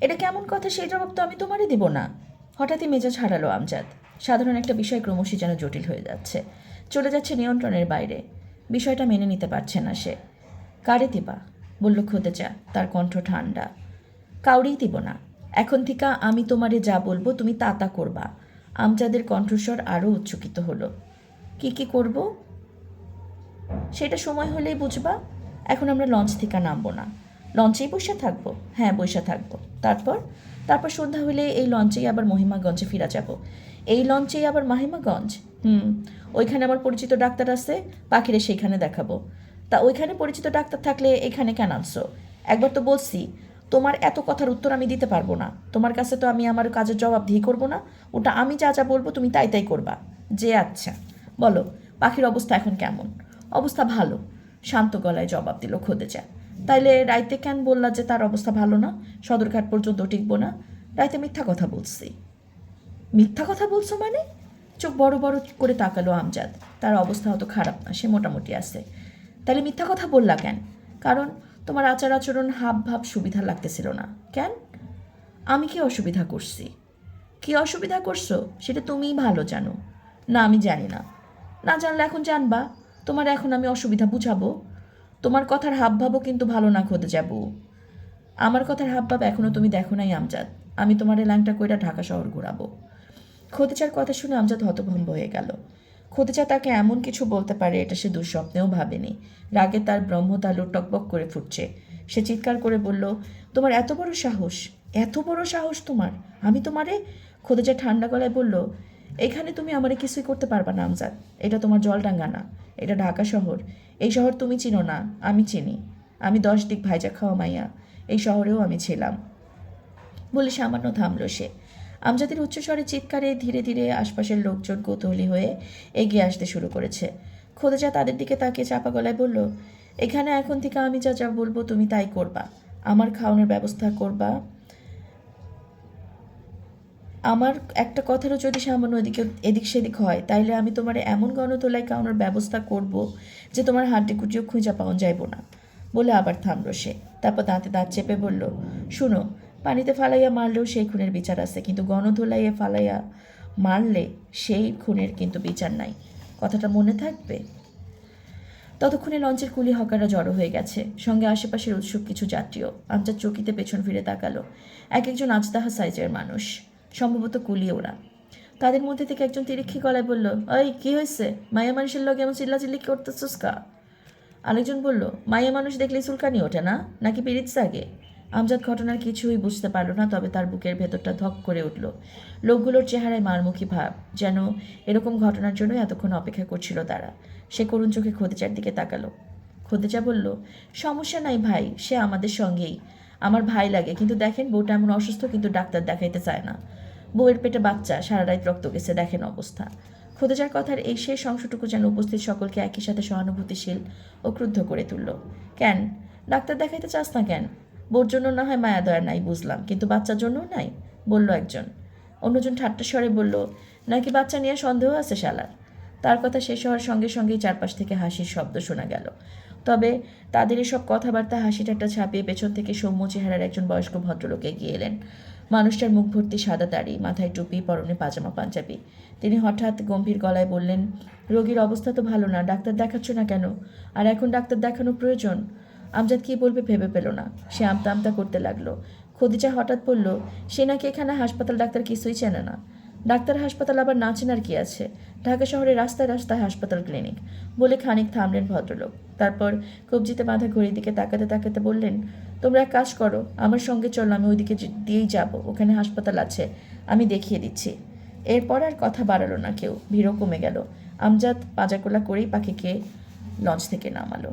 এটা কেমন কথা সেই জবাব তো আমি তোমারই দিব না। হঠাৎই মেজাজ হারালো আমজাদ। সাধারণ একটা বিষয় ক্রমশই যেন জটিল হয়ে যাচ্ছে। চলে যাচ্ছে নিয়ন্ত্রণের বাইরে। বিষয়টা মেনে নিতে পারছে না সে। কারে দিবা? বলল খোদেচা, তার কণ্ঠ ঠান্ডা। কাউরেই দিব না। এখন থেকে আমি তোমারে যা বলব তুমি তা তা করবা। আমজাদের কণ্ঠস্বর আরও উচ্চকিত হলো। কি কি করব? সেটা সময় হলেই বুঝবা। এখন আমরা লঞ্চ থেকে নামবো না। লঞ্চেই বসে থাকব। হ্যাঁ বসে থাকব। তারপর? তারপর সন্ধ্যা হলে এই লঞ্চেই আবার মহিমাগঞ্জে ফিরা যাব। এই লঞ্চেই আবার মাহিমাগঞ্জ? হুম, ওইখানে আমার পরিচিত ডাক্তার আছে, পাখিরে সেইখানে দেখাবো। তা ওইখানে পরিচিত ডাক্তার থাকলে এখানে কেন আনছো? একবার তো বলছি, তোমার এত কথার উত্তর আমি দিতে পারব না। তোমার কাছে তো আমি আমার কাজের জবাব দিয়ে করব না। ওটা আমি যা যা বলব তুমি তাই তাই করবা। যে আচ্ছা বলো, পাখির অবস্থা এখন কেমন? অবস্থা ভালো। শান্ত গলায় জবাব দিল খোদেচা। তাইলে রাইতে কেন বললা যে তার অবস্থা ভালো না? সদরঘাট পর্যন্ত টিকবো না। রাইতে মিথ্যা কথা বলছি। মিথ্যা কথা বলছো মানে? চোখ বড় বড় করে তাকালো আমজাদ। তার অবস্থা অত খারাপ না, সে মোটামুটি আছে। তাহলে মিথ্যা কথা বললা কেন? কারণ তোমার আচার আচরণ হাব ভাব সুবিধা লাগতেছিল না। কেন? আমি কি অসুবিধা করছি? কি অসুবিধা করছ? সেটা তুমিই ভালো জানো। না, আমি জানি না। না জানলে এখন জানবা। তোমার এখন আমি অসুবিধা বুঝাবো। তোমার কথার হাবভাবও কিন্তু ভালো না খোঁজে যাব। আমার কথার হাবভাব এখনও তুমি দেখো নাই, আমজাদ। আমি তোমার এই ল্যাংটা কইরা ঢাকা শহর ঘুরাবো। খতিচার কথা শুনে আমজাদ হতভম্ব হয়ে গেল। খতিচা তাকে এমন কিছু বলতে পারে এটা সে দুঃস্বপ্নেও ভাবেনি। রাগে তার ব্রহ্মতালু টকবক করে ফুটছে। সে চিৎকার করে বলল, তোমার এত বড় সাহস, এত বড় সাহস তোমার। আমি তোমারে? খতিচা ঠান্ডা গলায় বলল এখানে তুমি আমারে কিছুই করতে পারবা না, আমজাদ। এটা তোমার জলডাঙ্গা না এটা ঢাকা শহর। এই শহর তুমি চিনো না, আমি চিনি। আমি দশ দিক ভাইজা খাওয়া মাইয়া। এই শহরেও আমি ছিলাম। বলে সামান্য থামল সে। আমজাদের উচ্চস্বরে চিৎকারে ধীরে ধীরে আশপাশের লোকজন কৌতূহলী হয়ে এগিয়ে আসতে শুরু করেছে। খোদেজা তাদের দিকে তাকিয়ে চাপা গলায় বলল, এখানে এখন থেকে আমি যা যা বলব তুমি তাই করবা। আমার খাওয়ানোর ব্যবস্থা করবা আমার একটা কথারও যদি সামান্য এদিকে, এদিক সেদিক হয়, তাইলে আমি তোমার এমন গণতোলায় খাওয়ানোর ব্যবস্থা করব যে তোমার হাড্ডি কুটিও খুঁজে পাওয়া যাইব না। বলে আবার থামল সে। তারপর দাঁতে দাঁত চেপে বলল, শুনো, পানিতে ফালাইয়া মারলেও সেই খুনের বিচার আছে, কিন্তু গণধোলাইয়ে ফালাইয়া মারলে সেই খুনের কিন্তু বিচার নাই। কথাটা মনে থাকবে? ততক্ষণে লঞ্চের কুলি হকাররা জড়ো হয়ে গেছে। সঙ্গে আশেপাশের উৎসুক কিছু যাত্রীও। আমজাদ চকিতে পেছন ফিরে তাকালো। এক একজন আজদাহা সাইজের মানুষ। সম্ভবত কুলি ওরা। তাদের মধ্যে থেকে একজন তিরিক্ষি গলায় বলল ওই কি হয়েছে? মায়া মানুষের লোক এমন চিল্লাচিল্লি করতেছিস কা? আরেকজন বলল, মায়া মানুষ দেখলে চুলকানি ওঠে না? নাকি পিরিত জাগে? আমজাদ ঘটনার কিছুই বুঝতে পারল না, তবে তার বুকের ভেতরটা ধক করে উঠল। লোকগুলোর চেহারায় মারমুখী ভাব, যেন এরকম ঘটনার জন্য এতক্ষণ অপেক্ষা করছিল তারা। সে করুণ চোখে খোদেচার দিকে তাকালো। খোদেচা বলল, সমস্যা নাই ভাই, সে আমাদের সঙ্গেই। আমার ভাই লাগে, কিন্তু দেখেন বউটা এমন অসুস্থ, কিন্তু ডাক্তার দেখাইতে চায় না। বউয়ের পেটে বাচ্চা, সারা রাত রক্ত গেছে, দেখেন অবস্থা। খোদেজার কথার এই শেষ অংশটুকু যেন উপস্থিত সকলকে একই সাথে সহানুভূতিশীল ও ক্রুদ্ধ করে তুলল। কেন? ডাক্তার দেখাইতে চাস না কেন? বোর জন্য না হয় মায়া দয়া নাই, বুঝলাম। কিন্তু বাচ্চার জন্যও নাই? বলল একজন। অন্যজন ঠাট্টা স্বরে বলল, নাকি বাচ্চা নিয়ে সন্দেহ আছে শালার? তার কথা শেষ হওয়ার সঙ্গে সঙ্গেই চারপাশ থেকে হাসির শব্দ শোনা গেল। তবে তাদের এসব কথাবার্তা হাসি ঠাট্টা ছাপিয়ে পেছন থেকে সৌম্য চেহারার একজন বয়স্ক ভদ্রলোকে এগিয়ে এলেন। মানুষটার মুখ ভর্তি সাদা দাড়ি, মাথায় টুপি, পরনে পাজামা পাঞ্জাবি। তিনি হঠাৎ গম্ভীর গলায় বললেন, রোগীর অবস্থা তো ভালো না, ডাক্তার দেখাচ্ছ না কেন? আর এখন ডাক্তার দেখানো প্রয়োজন? আমজাদ কী বলবে ভেবে পেল না। সে আমতা আমতা করতে লাগল। খদিজা হঠাৎ বলল, সে নাকি এখানে হাসপাতাল ডাক্তার কিছুই চেনে না। ডাক্তার হাসপাতাল আবার না চেনার কি আছে? ঢাকা শহরে রাস্তায় রাস্তায় হাসপাতাল ক্লিনিক। বলে খানিক থামলেন ভদ্রলোক। তারপর কবজিতে বাঁধা ঘড়ির দিকে তাকাতে তাকাতে বললেন তোমরা এক কাজ করো, আমার সঙ্গে চলো, আমি ওইদিকে দিয়েই যাব, ওখানে হাসপাতাল আছে, আমি দেখিয়ে দিচ্ছি। এরপর আর কথা বাড়ালো না কেউ, ভিড়ও কমে গেল। আমজাদ পাজাকোলা করেই পাখিকে লঞ্চ থেকে নামালো।